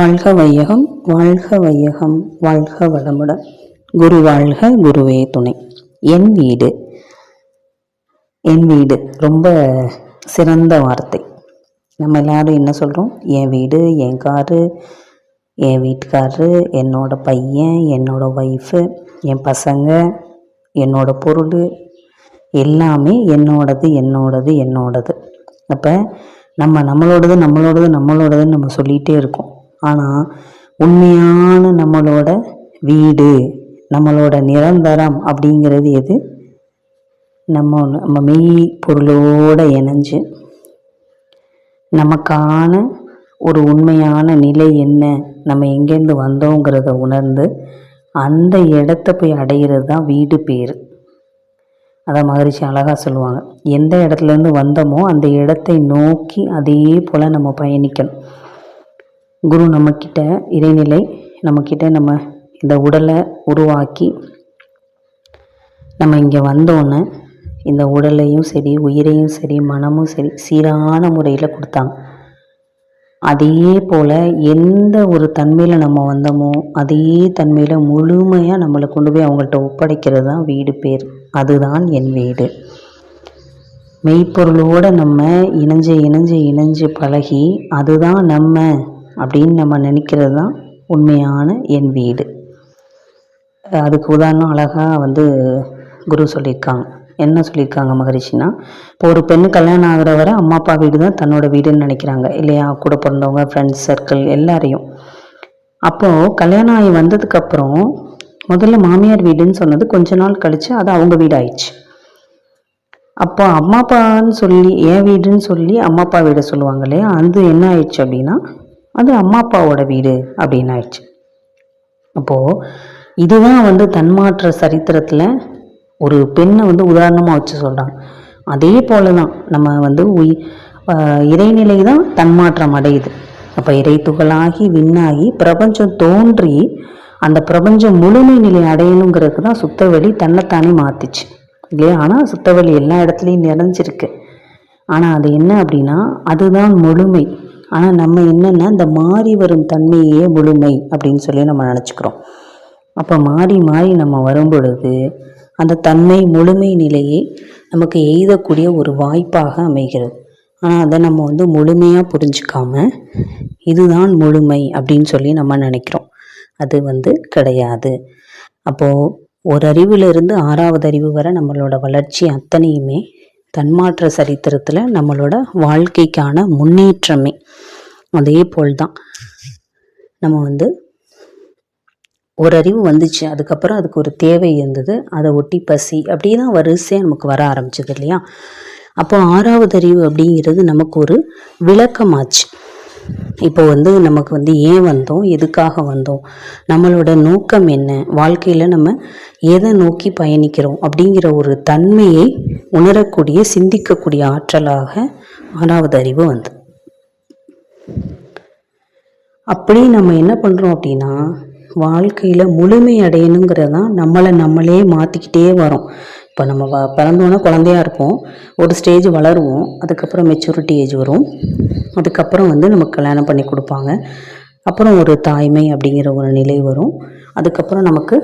வாழ்க வையகம் வாழ்க வையகம் வாழ்க வளமுடன். குரு வாழ்க குருவே துணை. என் வீடு என் வீடு ரொம்ப சிறந்த வார்த்தை. நம்ம எல்லாரும் என்ன சொல்கிறோம் என் வீடு என் காரு என் வீட்டுக்காரரு என்னோட பையன் என்னோட ஒய்ஃபு என் பசங்க என்னோட பொருள் எல்லாமே என்னோடது என்னோடது என்னோடது. அப்போ நம்ம நம்மளோடது நம்மளோடது நம்மளோடதுன்னு நம்ம சொல்லிகிட்டே இருக்கோம். ஆனால் உண்மையான நம்மளோட வீடு நம்மளோட நிரந்தரம் அப்படிங்கிறது எது? நம்ம நம்ம மெய் பொருளோடு இணைஞ்சு நமக்கான ஒரு உண்மையான நிலை என்ன? நம்ம எங்கேருந்து வந்தோங்கிறத உணர்ந்து அந்த இடத்த போய் அடையிறது தான் வீடு பேர். அதை மகிழ்ச்சி அழகாக சொல்லுவாங்க. எந்த இடத்துலேருந்து வந்தோமோ அந்த இடத்தை நோக்கி அதே போல் நம்ம பயணிக்கணும். குரு நம்மக்கிட்ட இறைநிலை நம்மக்கிட்ட நம்ம இந்த உடலை உருவாக்கி நம்ம இங்கே வந்தோன்னே இந்த உடலையும் சரி உயிரையும் சரி மனமும் சரி சீரான முறையில் கொடுத்தாங்க. அதே போல் எந்த ஒரு தன்மையில் நம்ம வந்தோமோ அதே தன்மையில் முழுமையாக நம்மளை கொண்டு போய் அவங்கள்ட்ட ஒப்படைக்கிறது தான் வீடு பேர். அதுதான் என் வீடு. மெய்ப்பொருளோடு நம்ம இணைஞ்சு இணைஞ்சு இணைஞ்சு பழகி அதுதான் நம்ம. அப்படின்னு நம்ம நினைக்கிறது தான் உண்மையான என் வீடு. அதுக்கு உதாரணம் அழகாக வந்து குரு சொல்லியிருக்காங்க. என்ன சொல்லியிருக்காங்க மகரிஷினா இப்போ ஒரு பெண்ணு கல்யாணம் ஆகிற வரை அம்மா அப்பா வீடு தான் தன்னோட வீடுன்னு நினைக்கிறாங்க. இல்லையா? கூட பிறந்தவங்க ஃப்ரெண்ட்ஸ் சர்க்கிள் எல்லாரையும். அப்போது கல்யாணம் ஆகி வந்ததுக்கப்புறம் முதல்ல மாமியார் வீடுன்னு சொன்னது கொஞ்ச நாள் கழித்து அது அவங்க வீடு ஆயிடுச்சு அப்போ அம்மா அப்பான்னு சொல்லி என் வீடுன்னு சொல்லி அம்மா அப்பா வீடை சொல்லுவாங்க இல்லையா? அது என்ன ஆயிடுச்சு அப்படின்னா அது அம்மா அப்பாவோட வீடு அப்படின்னு ஆயிடுச்சு அப்போது இதுதான் வந்து தன்மாற்ற சரித்திரத்தில் ஒரு பெண்ணை வந்து உதாரணமாக வச்சு சொல்கிறாங்க அதே போல தான் நம்ம வந்து உய் இறைநிலை தான் தன்மாற்றம் அடையுது. அப்போ இறை துகளாகி விண்ணாகி பிரபஞ்சம் தோன்றி அந்த பிரபஞ்சம் முழுமை நிலை அடையணுங்கிறதுக்கு தான் சுத்தவெளி தன்னைத்தானே மாற்றிச்சு இல்லையா? ஆனால் சுத்தவெளி எல்லா இடத்துலையும் நிறைஞ்சிருக்கு. ஆனால் அது என்ன அப்படின்னா அதுதான் முழுமை. ஆனால் நம்ம என்னென்னா இந்த மாறி வரும் தன்மையே முழுமை அப்படின்னு சொல்லி நம்ம நினச்சிக்கிறோம். அப்போ மாறி மாறி நம்ம வரும் பொழுது அந்த தன்மை முழுமை நிலையை நமக்கு எய்தக்கூடிய ஒரு வாய்ப்பாக அமைகிறது. ஆனால் அதை நம்ம வந்து முழுமையாக புரிஞ்சுக்காம இதுதான் முழுமை அப்படின்னு சொல்லி நம்ம நினைக்கிறோம். அது வந்து கிடையாது. அப்போது ஒரு அறிவிலிருந்து ஆறாவது அறிவு வரை நம்மளோட வளர்ச்சி அத்தனையுமே தன்மாற்ற சரித்திரத்தில் நம்மளோட வாழ்க்கைக்கான முன்னேற்றமே. அதே போல் தான் நம்ம வந்து ஒரு அறிவு வந்துச்சு அதுக்கப்புறம் அதுக்கு ஒரு தேவை இருந்தது அதை ஒட்டி பசி அப்படியே தான் வரிசையாக நமக்கு வர ஆரம்பிச்சது இல்லையா? அப்போ ஆறாவது அறிவு அப்படிங்கிறது நமக்கு ஒரு விளக்கமாச்சு. இப்போ வந்து நமக்கு வந்து ஏன் வந்தோம்? எதுக்காக வந்தோம்? நம்மளோட நோக்கம் என்ன? வாழ்க்கையில் நம்ம எதை நோக்கி பயணிக்கிறோம்? அப்படிங்கிற ஒரு தன்மையை உணரக்கூடிய சிந்திக்கக்கூடிய ஆற்றலாக ஆறாவது அறிவு வந்து அப்படி நம்ம என்ன பண்ணுறோம் அப்படின்னா வாழ்க்கையில் முழுமை அடையணுங்கிறது தான் நம்மளை நம்மளே மாற்றிக்கிட்டே வரோம். இப்போ நம்ம வ பிறந்தோன்னே குழந்தையா இருப்போம். ஒரு ஸ்டேஜ் வளருவோம். அதுக்கப்புறம் மெச்சூரிட்டி ஏஜ் வரும். அதுக்கப்புறம் வந்து நமக்கு கல்யாணம் பண்ணி கொடுப்பாங்க. அப்புறம் ஒரு தாய்மை அப்படிங்கிற ஒரு நிலை வரும். அதுக்கப்புறம் நமக்கு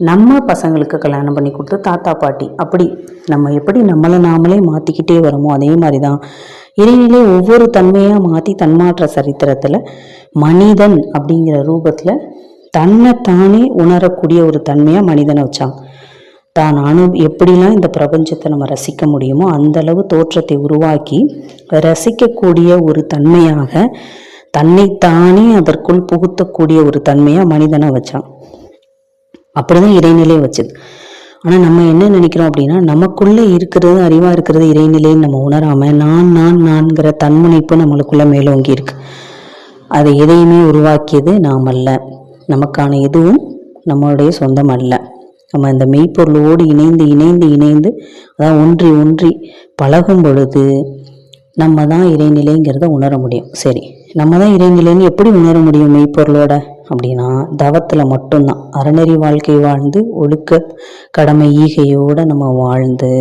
நம்ம பசங்களுக்கு கல்யாணம் பண்ணி கொடுத்து தாத்தா பாட்டி அப்படி நம்ம எப்படி நம்மளை நாமளே மாற்றிக்கிட்டே வரோமோ அதே மாதிரி தான் இறைநிலை ஒவ்வொரு தன்மையாக மாற்றி தன்மாற்ற சரித்திரத்தில் மனிதன் அப்படிங்கிற ரூபத்தில் தன்னைத்தானே உணரக்கூடிய ஒரு தன்மையாக மனிதனை வச்சாங்க. தான் அனு எப்படிலாம் இந்த பிரபஞ்சத்தை நம்ம ரசிக்க முடியுமோ அந்த அளவு தோற்றத்தை உருவாக்கி ரசிக்கக்கூடிய ஒரு தன்மையாக தன்னைத்தானே அதற்குள் புகுத்தக்கூடிய ஒரு தன்மையாக மனிதனை வச்சான். அப்படிதான் இறைநிலை வச்சது. ஆனால் நம்ம என்ன நினைக்கிறோம் அப்படின்னா நமக்குள்ளே இருக்கிறது அறிவாக இருக்கிறது இறைநிலைன்னு நம்ம உணராமல் நான் நான் நான்கிற தன்முனைப்பு நம்மளுக்குள்ளே மேலோங்கி இருக்கு. அதை எதையுமே உருவாக்கியது நாம் அல்ல நமக்கான எதுவும் நம்மளுடைய சொந்தம் அல்ல நம்ம இந்த மெய்ப்பொருளோடு இணைந்து இணைந்து இணைந்து அதான் ஒன்றி ஒன்றி பழகும் பொழுது நம்ம தான் இறைநிலைங்கிறத உணர முடியும். சரி நம்ம தான் இறைநிலைன்னு எப்படி உணர முடியும் மெய்ப்பொருளோட? அப்படின்னா தவத்தில் மட்டும்தான். அறநெறி வாழ்க்கை வாழ்ந்து ஒழுக்க கடமை ஈகையோடு நம்ம வாழ்ந்து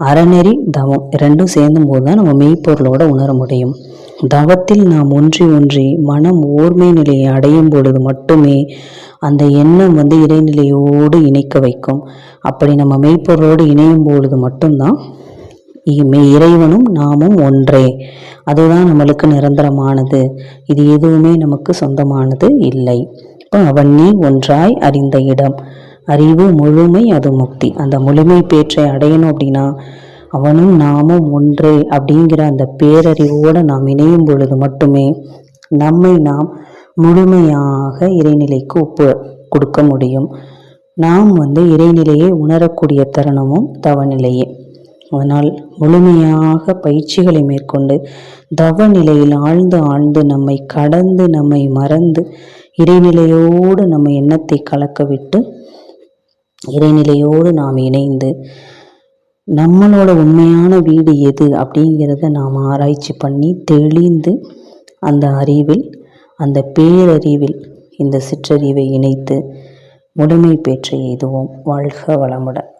அறநெறி தவம் ரெண்டும் சேர்ந்தும் போது தான் நம்ம மெய்ப்பொருளோட உணர முடியும். தவத்தில் நாம் ஒன்றி ஒன்றி மனம் ஓர்மை நிலையை அடையும் பொழுது மட்டுமே அந்த எண்ணம் வந்து இறைநிலையோடு இணைக்க வைக்கும். அப்படி நம்ம மெய்ப்பொருளோடு இணையும் பொழுது மட்டும்தான் இறைவனும் நாமும் ஒன்றே. அதுதான் நம்மளுக்கு நிரந்தரமானது. இது எதுவுமே நமக்கு சொந்தமானது இல்லை. இப்போ அவன் நீ ஒன்றாய் அறிந்த இடம். அறிவு முழுமை அது முக்தி. அந்த முழுமை பேற்றை அடையணும் அப்படின்னா அவனும் நாமும் ஒன்றே அப்படிங்கிற அந்த பேரறிவோடு நாம் இணையும் பொழுது மட்டுமே நம்மை நாம் முழுமையாக இறைநிலைக்கு ஒப்பு கொடுக்க முடியும். நாம் வந்து இறைநிலையை உணரக்கூடிய தருணமும் தவநிலையே. அதனால் முழுமையாக பயிற்சிகளை மேற்கொண்டு தவ நிலையில் ஆழ்ந்து ஆழ்ந்து நம்மை கடந்து நம்மை மறந்து இறைநிலையோடு நம்ம எண்ணத்தை கலக்க விட்டு இறைநிலையோடு நாம் இணைந்து நம்மளோட உண்மையான வீடு எது அப்படிங்கிறத நாம் ஆராய்ச்சி பண்ணி தெளிந்து அந்த அறிவில் அந்த பேரறிவில் இந்த சிற்றறிவை இணைத்து முழுமை பெற்று எய்துவோம். வாழ்க வளமுடன்.